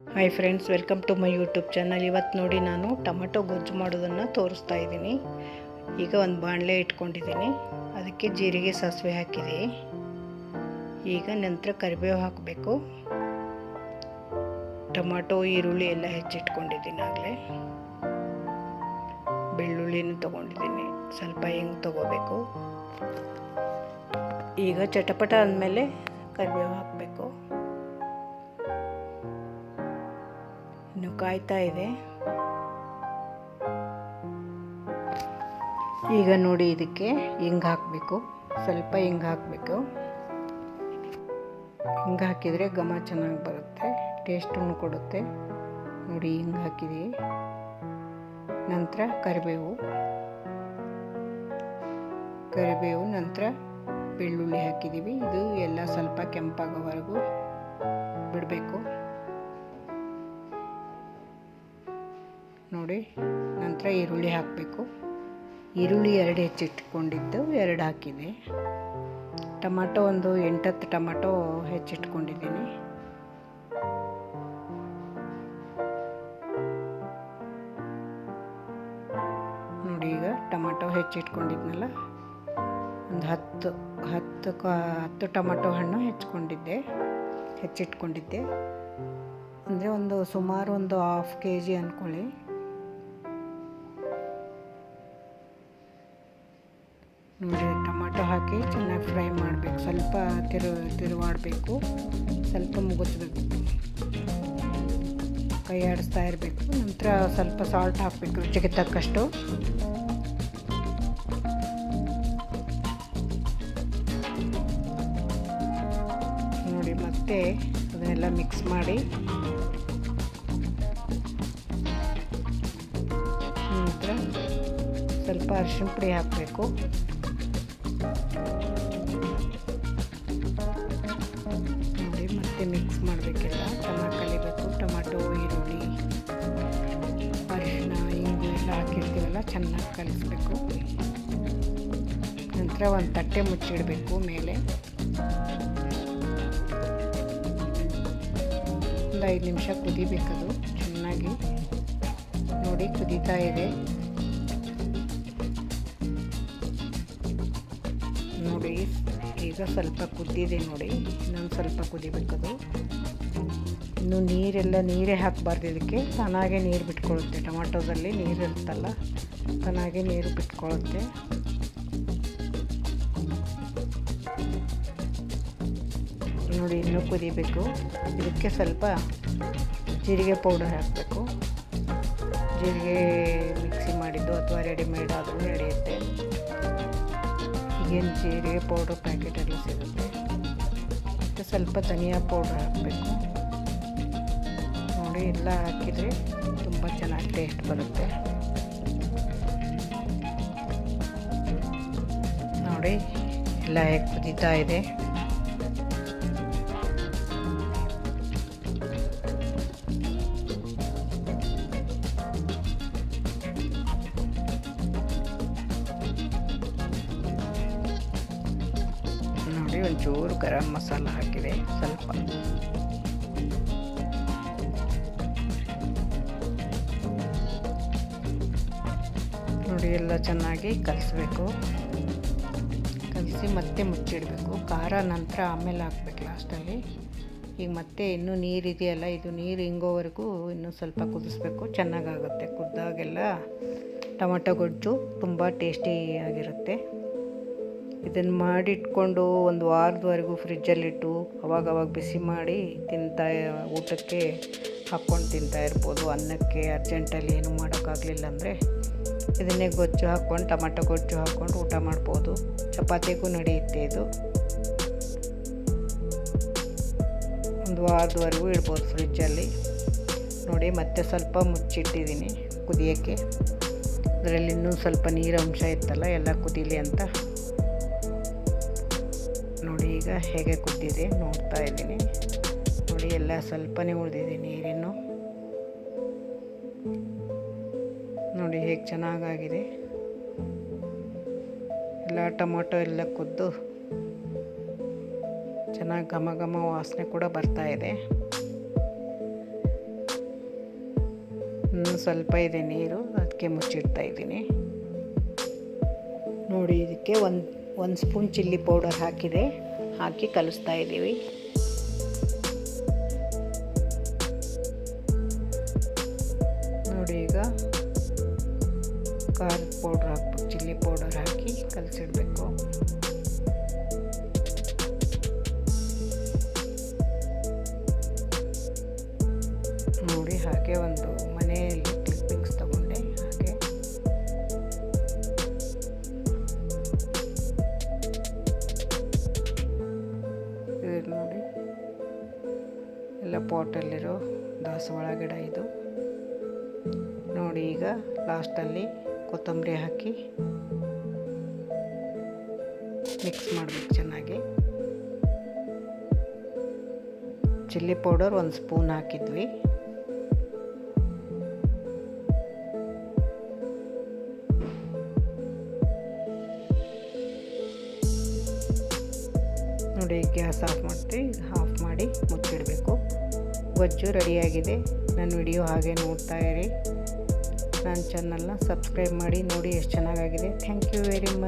Hi friends welcome to my YouTube channel ಇವತ್ತು ನೋಡಿ ನಾನು ಟೊಮೆಟೊ ಗೊಜ್ಜು ಮಾಡೋದನ್ನು ತೋರಿಸ್ತಾ ಇದ್ದೀನಿ. ಈಗ ಒಂದು ಬಾಣಲೆ ಇಟ್ಕೊಂಡಿದ್ದೀನಿ. ಅದಕ್ಕೆ ಜೀರಿಗೆ ಸಾಸಿವೆ ಹಾಕಿದೆ. ಈಗ ನಂತರ ಕರಿಬೇವು ಹಾಕಬೇಕು. ಟೊಮಾಟೊ, ಈರುಳ್ಳಿ ಎಲ್ಲ ಹೆಚ್ಚಿಟ್ಕೊಂಡಿದ್ದೀನಿ ಆಗಲೇ. ಬೆಳ್ಳುಳ್ಳಿನೂ ತೊಗೊಂಡಿದ್ದೀನಿ. ಸ್ವಲ್ಪ ಹೆಂಗ್ ತೊಗೋಬೇಕು. ಈಗ ಚಟಪಟ ಅಂದಮೇಲೆ ಕರಿಬೇವು ಹಾಕಬೇಕು. ಕಾಯ್ತಾ ಇದೆ. ಈಗ ನೋಡಿ ಇದಕ್ಕೆ ಹಿಂಗೆ ಹಾಕಬೇಕು. ಸ್ವಲ್ಪ ಹಿಂಗೆ ಹಾಕಬೇಕು. ಹಿಂಗೆ ಹಾಕಿದರೆ ಘಮ ಚೆನ್ನಾಗಿ ಬರುತ್ತೆ ಟೇಸ್ಟನ್ನು ಕೊಡುತ್ತೆ. ನೋಡಿ ಹಿಂಗೆ ಹಾಕಿದ್ದೀವಿ ನಂತರ ಕರಿಬೇವು. ಕರಿಬೇವು, ನಂತರ ಬೆಳ್ಳುಳ್ಳಿ ಹಾಕಿದ್ದೀವಿ. ಇದು ಎಲ್ಲ ಸ್ವಲ್ಪ ಕೆಂಪಾಗೋವರೆಗೂ ಬಿಡಬೇಕು. ನೋಡಿ. ನಂತರ ಈರುಳ್ಳಿ ಹಾಕಬೇಕು. ಈರುಳ್ಳಿ ಎರಡು ಹೆಚ್ಚಿಟ್ಕೊಂಡಿದ್ದು, ಎರಡು ಹಾಕಿದೆ. ಟೊಮಾಟೊ ಒಂದು ಎಂಟತ್ತು ಟೊಮಾಟೊ ಹೆಚ್ಚಿಟ್ಕೊಂಡಿದ್ದೀನಿ. ನೋಡಿ ಈಗ ಟೊಮಾಟೊ ಹೆಚ್ಚಿಟ್ಕೊಂಡಿದ್ನಲ್ಲ. ಒಂದು ಹತ್ತು ಹತ್ತು ಕ, ಹತ್ತು ಟೊಮಾಟೊ ಹಣ್ಣು ಹೆಚ್ಕೊಂಡಿದ್ದೆ ಹೆಚ್ಚಿಟ್ಕೊಂಡಿದ್ದೆ. ಅಂದರೆ ಒಂದು ಸುಮಾರು ಒಂದು ಹಾಫ್ ಕೆ ಜಿ ಅಂದ್ಕೊಳ್ಳಿ ನೋಡಿ ಟೊಮಾಟೊ ಹಾಕಿ ಚೆನ್ನಾಗಿ ಫ್ರೈ ಮಾಡಬೇಕು. ಸ್ವಲ್ಪ ತಿರು, ತಿರುವಾಡಬೇಕು. ಸ್ವಲ್ಪ ಮುಗಿಸ್ಬೇಕು. ಕೈ ಆಡಿಸ್ತಾ ಇರಬೇಕು. ನಂತರ ಸ್ವಲ್ಪ ಸಾಲ್ಟ್ ಹಾಕಬೇಕು, ರುಚಿಗೆ ತಕ್ಕಷ್ಟು. ನೋಡಿ, ಮತ್ತೆ ಅದನ್ನೆಲ್ಲ ಮಿಕ್ಸ್ ಮಾಡಿ. ನಂತರ ಸ್ವಲ್ಪ ಅರಿಶಿನ ಪುಡಿ ಹಾಕಬೇಕು. ಮತ್ತೆ ಮಿಕ್ಸ್ ಮಾಡಬೇಕೆಲ್ಲ. ಚೆನ್ನಾಗಿ ಕಲಿಬೇಕು ಟೊಮಾಟೊ, ಈರುಳ್ಳಿ ಅರಿಶಿನ ಇಂಗು ಎಲ್ಲ ಹಾಕಿರ್ತೀವಲ್ಲ, ಚೆನ್ನಾಗಿ ಕಲಿಸ್ಬೇಕು. ನಂತರ ಒಂದು ತಟ್ಟೆ ಮುಚ್ಚಿಡಬೇಕು ಮೇಲೆ. ಒಂದು ಐದು ನಿಮಿಷ ಕುದಿಬೇಕದು ಚೆನ್ನಾಗಿ. ನೋಡಿ ಕುದೀತಾ ಇದೆ. ನೋಡಿ ಈಗ ಸ್ವಲ್ಪ ಕುದ್ದಿದೆ ನೋಡಿ. ಇನ್ನೊಂದು ಸ್ವಲ್ಪ ಕುದಿಬೇಕದು. ಇನ್ನು ನೀರೆಲ್ಲ ನೀರೇ ಹಾಕಬಾರ್ದು ಇದಕ್ಕೆ. ಚೆನ್ನಾಗೇ ನೀರು ಬಿಟ್ಕೊಳುತ್ತೆ ಟೊಮಾಟೊದಲ್ಲಿ ನೀರು ಇರುತ್ತಲ್ಲ, ಚೆನ್ನಾಗೇ ನೀರು ಬಿಟ್ಕೊಳುತ್ತೆ ನೋಡಿ, ಇನ್ನೂ ಕುದಿಬೇಕು. ಇದಕ್ಕೆ ಸ್ವಲ್ಪ ಜೀರಿಗೆ ಪೌಡರ್ ಹಾಕಬೇಕು. ಜೀರಿಗೆ ಮಿಕ್ಸಿ ಮಾಡಿದ್ದು ಅಥವಾ ರೆಡಿಮೇಡ್ ಆದರೂ ನಡೆಯುತ್ತೆ. ಈಗೇನು ಜೀರಿಗೆ ಪೌಡ್ರ್ ಪ್ಯಾಕೆಟಲ್ಲಿ ಸಿಗುತ್ತೆ. ಮತ್ತು ಸ್ವಲ್ಪ ಧನಿಯಾ ಪೌಡ್ರ್ ಹಾಕಬೇಕು. ನೋಡಿ, ಎಲ್ಲ ಹಾಕಿದರೆ ತುಂಬ ಚೆನ್ನಾಗಿ ಟೇಸ್ಟ್ ಬರುತ್ತೆ. ನೋಡಿ, ಎಲ್ಲ ಹೇಗೆ ಇದೆ. ನೋಡಿ ಒಂಚೂರು ಗರಂ ಮಸಾಲ ಹಾಕಿದೆ, ಸ್ವಲ್ಪ. ನೋಡಿ, ಎಲ್ಲ ಚೆನ್ನಾಗಿ ಕಲಿಸ್ಬೇಕು. ಕಲಸಿ ಮತ್ತೆ ಮುಚ್ಚಿಡಬೇಕು. ಖಾರ ನಂತರ ಆಮೇಲೆ ಹಾಕ್ಬೇಕು ಲಾಸ್ಟಲ್ಲಿ. ಈಗ ಮತ್ತೆ ಇನ್ನೂ ನೀರಿದೆಯಲ್ಲ ಇದು ನೀರು ಹಿಂಗೋವರೆಗೂ ಇನ್ನೂ ಸ್ವಲ್ಪ ಕುದಿಸ್ಬೇಕು. ಚೆನ್ನಾಗಾಗುತ್ತೆ. ಕುದ್ದಾಗೆಲ್ಲ ಟೊಮೊಟೊ ಗೊಜ್ಜು ತುಂಬ ಟೇಸ್ಟಿಯಾಗಿರುತ್ತೆ ಇದನ್ನು ಮಾಡಿಟ್ಕೊಂಡು ಒಂದು ವಾರದವರೆಗೂ ಫ್ರಿಜ್ಜಲ್ಲಿಟ್ಟು ಅವಾಗವಾಗ ಬಿಸಿ ಮಾಡಿ ತಿಂತಾ ಊಟಕ್ಕೆ ಹಾಕ್ಕೊಂಡು ತಿಂತಾ ಇರ್ಬೋದು. ಅನ್ನಕ್ಕೆ ಅರ್ಜೆಂಟಲ್ಲಿ ಏನು ಮಾಡೋಕ್ಕಾಗಲಿಲ್ಲ ಅಂದರೆ ಇದನ್ನೇ ಗೊಜ್ಜು ಹಾಕ್ಕೊಂಡು, ಟೊಮೆಟೊ ಗೊಜ್ಜು ಹಾಕ್ಕೊಂಡು ಊಟ ಮಾಡ್ಬೋದು. ಚಪಾತಿಗೂ ನಡೆಯುತ್ತೆ ಇದು. ಒಂದು ವಾರದವರೆಗೂ ಇಡ್ಬೋದು ಫ್ರಿಜ್ಜಲ್ಲಿ. ನೋಡಿ, ಮತ್ತೆ ಸ್ವಲ್ಪ ಮುಚ್ಚಿಟ್ಟಿದ್ದೀನಿ ಕುದಿಯೋಕ್ಕೆ. ಅದರಲ್ಲಿ ಇನ್ನೂ ಸ್ವಲ್ಪ ನೀರಂಶ ಇತ್ತಲ್ಲ, ಎಲ್ಲ ಕುದೀಲಿ ಅಂತ. ನೋಡಿ ಈಗ ಹೇಗೆ ಕುದ್ದಿದೆ ನೋಡ್ತಾ ಇದ್ದೀನಿ. ನೋಡಿ ಎಲ್ಲ ಸ್ವಲ್ಪನೇ ಉಳಿದಿದೆ ನೀರಿನ್ನು. ನೋಡಿ ಹೇಗೆ ಚೆನ್ನಾಗಾಗಿದೆ. ಎಲ್ಲ ಟೊಮೊಟೊ ಎಲ್ಲ ಕುದ್ದು ಚೆನ್ನಾಗಿ ಘಮ ಘಮ ವಾಸನೆ ಕೂಡ ಬರ್ತಾ ಇದೆ. ಸ್ವಲ್ಪ ಇದೆ ನೀರು, ಅದಕ್ಕೆ ಮುಚ್ಚಿಡ್ತಾ ಇದ್ದೀನಿ. ನೋಡಿ, ಇದಕ್ಕೆ ಒಂದು ಒಂದು ಸ್ಪೂನ್ ಚಿಲ್ಲಿ ಪೌಡರ್ ಹಾಕಿದೆ, ಹಾಕಿ ಕಲಿಸ್ತಾ ಇದ್ದೀವಿ. ನೋಡಿ ಈಗ ಖಾರದ ಪೌಡ್ರ್ ಹಾಕ್ಬೇಕು ಚಿಲ್ಲಿ ಪೌಡರ್ ಹಾಕಿ ಕಲಸಿಡ್ಬೇಕು. ನೋಡಿ, ಹಾಗೆ ಒಂದು ಎಲ್ಲ ಪಾಟಲ್ಲಿರೋ ದಾಸವಾಳ ಗಿಡ ಇದು. ನೋಡಿ ಈಗ ಲಾಸ್ಟಲ್ಲಿ ಕೊತ್ತಂಬರಿ ಹಾಕಿ ಮಿಕ್ಸ್ ಮಾಡಬೇಕು ಚೆನ್ನಾಗಿ. ಚಿಲ್ಲಿ ಪೌಡರ್ ಒಂದು ಸ್ಪೂನ್ ಹಾಕಿದ್ವಿ. ನೋಡಿ ಗ್ಯಾಸ್ ಆಫ್ ಮಾಡ್ತೀವಿ. ಆಫ್ ಮಾಡಿ ಮುಚ್ಚಿಡಬೇಕು. ಗೊಜ್ಜು ರೆಡಿಯಾಗಿದೆ. ನನ್ನ ವಿಡಿಯೋ ಹಾಗೆ ನೋಡ್ತಾ ಇರಿ. ನನ್ನ ಚಾನಲ್ನ ಸಬ್ಸ್ಕ್ರೈಬ್ ಮಾಡಿ ನೋಡಿ ಎಷ್ಟು ಚೆನ್ನಾಗಾಗಿದೆ. Thank you very much